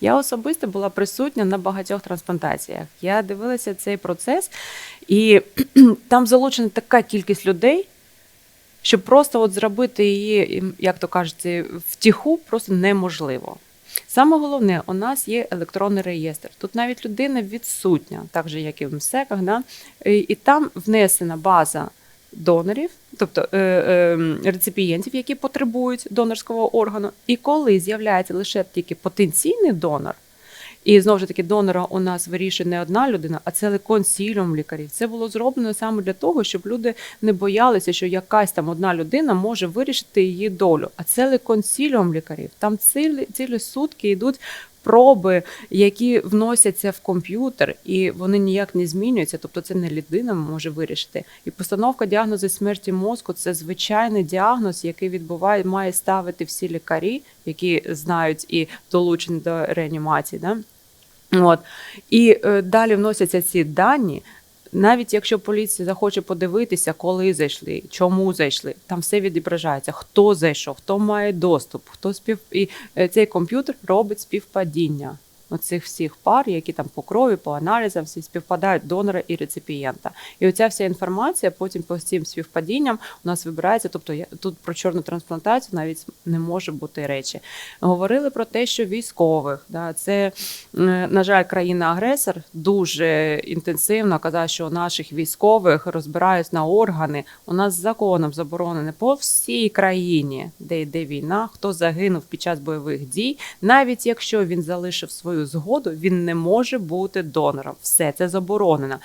Я особисто була присутня на багатьох трансплантаціях. Я дивилася цей процес, і там залучена така кількість людей, що просто от зробити її, як то кажуть, втіху просто неможливо. Саме головне, у нас є електронний реєстр. Тут навіть людина відсутня, так же як і в МСЕКах, да? і там внесена база донорів, тобто е, е, реципієнтів, які потребують донорського органу. І коли з'являється лише тільки потенційний донор, і знову ж таки, донора у нас вирішує не одна людина, а цілий консіліум лікарів. Це було зроблено саме для того, щоб люди не боялися, що якась там одна людина може вирішити її долю. А цілий консіліум лікарів. Там цілі, цілі сутки йдуть. Проби, які вносяться в комп'ютер, і вони ніяк не змінюються, тобто це не людина може вирішити. І постановка діагнозу смерті мозку це звичайний діагноз, який відбуває, має ставити всі лікарі, які знають і долучені до реанімації. Да? От. І е, далі вносяться ці дані. Навіть якщо поліція захоче подивитися, коли зайшли, чому зайшли, там все відображається, хто зайшов, хто має доступ, хто спів і е, цей комп'ютер робить співпадіння оцих всіх пар, які там по крові, по аналізам всі співпадають донора і реципієнта. І оця вся інформація потім по цим співпадінням у нас вибирається. Тобто я тут про чорну трансплантацію навіть не може бути речі. Говорили про те, що військових да це на жаль, країна-агресор дуже інтенсивно казав, що наших військових розбирають на органи. У нас законом заборонено по всій країні, де йде війна, хто загинув під час бойових дій, навіть якщо він залишив свою згоду, він не може бути донором. Все це заборонено.